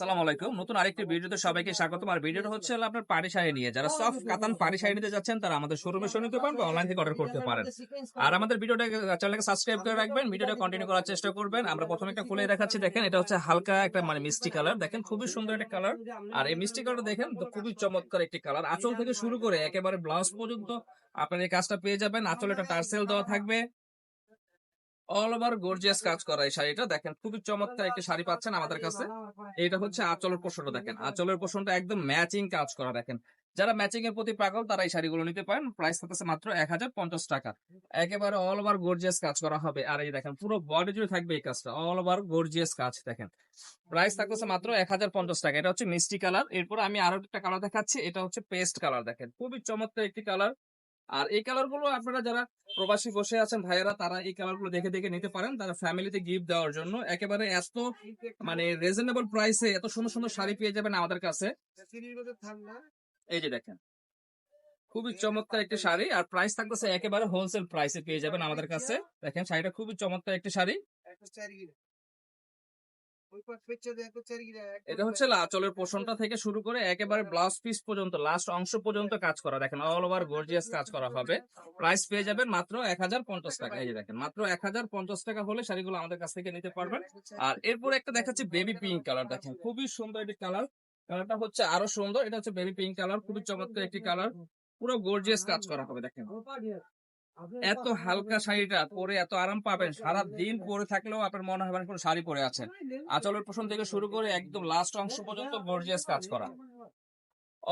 সালাম আলাইকুম। নতুন আরেকটি ভিডিওতে সবাইকে স্বাগতম। আর ভিডিওটা হচ্ছে আপনার পাড়ি শাড়ি নিয়ে। যারা সফট কাতান পাড়ি শাড়ি নিতে যাচ্ছেন তারা আমাদের শোরুমে শুনে নিতে পারেন বা অনলাইন থেকে অর্ডার করতে পারেন। আর আমাদের ভিডিওটা চ্যানেলকে সাবস্ক্রাইব করে রাখবেন ভিডিওটা কন্টিনিউ করার চেষ্টা করবেন। আমরা প্রথমে একটা খুলে দেখাচ্ছি দেখেন এটা হচ্ছে হালকা একটা মানে মিষ্টি কালার দেখেন খুবই সুন্দর একটা কালার আর এই মিষ্টি কালার দেখেন তো খুবই চমৎকার একটি কালার আঁচল থেকে শুরু করে একেবারে ব্লাউজ পর্যন্ত আপনার এই কাজটা পেয়ে যাবেন। আঁচলে একটা টার্সেল দেওয়া থাকবে। অল ওভার গর্জিয়াস কাজ করা এই শাড়িটা। দেখেন, খুবই চমৎকার একটি শাড়ি পাচ্ছেন আমাদের কাছে। এটা হচ্ছে আঁচলের পোষণটা দেখেন। আঁচলের পোষণটা একদম ম্যাচিং কাজ করা দেখেন। যারা ম্যাচিং এর প্রতি পাগল, তারা এই শাড়িগুলো নিতে পারেন। প্রাইস থাকতেছে মাত্র এক হাজার পঞ্চাশ টাকা। একেবারে অল ওভার গর্জিয়াস কাজ করা হবে। আর এই দেখেন, পুরো বডি জুড়ে থাকবে এই কাজটা। অল ওভার গর্জিয়াস কাজ দেখেন। প্রাইস থাকতেছে মাত্র এক হাজার পঞ্চাশ টাকা। এটা হচ্ছে মিষ্টি কালার এরপর আমি আরও একটা কালার দেখাচ্ছি। এটা হচ্ছে পেস্ট কালার দেখেন। খুবই চমৎকার একটি কালার আর এই কালারগুলো আপনারা যারা প্রবাসী বসে আছেন ভাইয়েরা, তারা এই কালারগুলো দেখে দেখে নিতে পারেন। তারা ফ্যামিলিতে গিফট দেওয়ার জন্য। একেবারে এত মানে রিজনেবল প্রাইসে এত সুন্দর সুন্দর শাড়ি পেয়ে যাবেন আমাদের কাছে। এই যে দেখেন, খুবই চমৎকার একটি শাড়ি। আর প্রাইস থাকতেছে একেবারে হোলসেল প্রাইসে পেয়ে যাবেন আমাদের কাছে। দেখেন, শাড়িটা খুবই চমৎকার একটি শাড়ি। এটা হচ্ছে আঁচলের পোষণটা থেকে শুরু করে একেবারে ব্লাউজ পিস পর্যন্ত লাস্ট অংশ পর্যন্ত কাজ করা। দেখেন অল ওভার গর্জিয়াস কাজ করা হবে। প্রাইস পেয়ে যাবেন মাত্র এক হাজার পঞ্চাশ টাকা। এই যে দেখেন মাত্র এক হাজার পঞ্চাশ টাকা হলে শাড়িগুলো আমাদের কাছ থেকে নিতে পারবেন। আর এরপরে একটা দেখাচ্ছি বেবি পিঙ্ক কালার দেখেন খুবই সুন্দর একটি কালার কালারটা হচ্ছে আরও সুন্দর। এটা হচ্ছে বেবি পিঙ্ক কালার খুবই চমৎকার একটি কালার পুরো গর্জিয়াস কাজ করা হবে দেখেন। এত হালকা শাড়িটা পরে এত আরাম পাবেন। সারা দিন পরে থাকলেও আপনার মনে হবে কোনো শাড়ি পরে আছেন। আঁচলের পোষণ থেকে শুরু করে একদম লাস্ট অংশ পর্যন্ত গর্জিয়াস কাজ করা।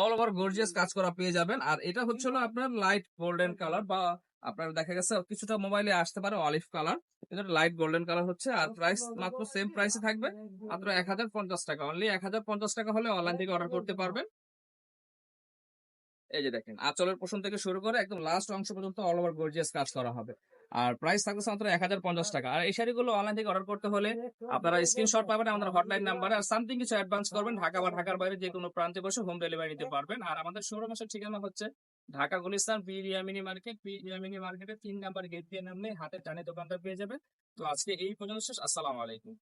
অল ওভার গর্জিয়াস কাজ করা পেয়ে যাবেন। আর এটা হচ্ছে হলো আপনার লাইট গোল্ডেন কালার বা আপনার দেখা গেছে কিছুটা মোবাইলে আসতে পারে অলিভ কালার এটা লাইট গোল্ডেন কালার হচ্ছে আর প্রাইস মাত্র সেম প্রাইসে থাকবে মাত্র এক হাজার পঞ্চাশ টাকা। অনলি এক হাজার পঞ্চাশ টাকা হলে অনলাইন থেকে অর্ডার করতে পারবেন। এই যে দেখেন, আঁচলের পোষণ থেকে শুরু করে একদম লাস্ট অংশ পর্যন্ত অল ওভার গর্জিয়াস কাজ করা হবে। আর প্রাইস থাকবে মাত্র এক হাজার পঞ্চাশ টাকা। আর এই শাড়িগুলো অনলাইন থেকে অর্ডার করতে হলে আপনারা স্ক্রিনশট পাবেন আমাদের হটলাইন নাম্বারে আর সামথিং কিছু অ্যাডভান্স করবেন, ঢাকা বা ঢাকার বাইরে যে কোনো প্রান্তে বসে হোম ডেলিভারি নিতে পারবেন। আর আমাদের শোরুম আসার ঠিকানা হচ্ছে ঢাকা গুলিস্তান পি রিয়ামিনি মার্কেট। পি রিয়ামিনি মার্কেটে তিন নাম্বার গেট দিয়ে নামলে হাতের টানে দোকানটা পেয়ে যাবে তো আজকে এই পর্যন্ত শেষ। আসসালামু আলাইকুম।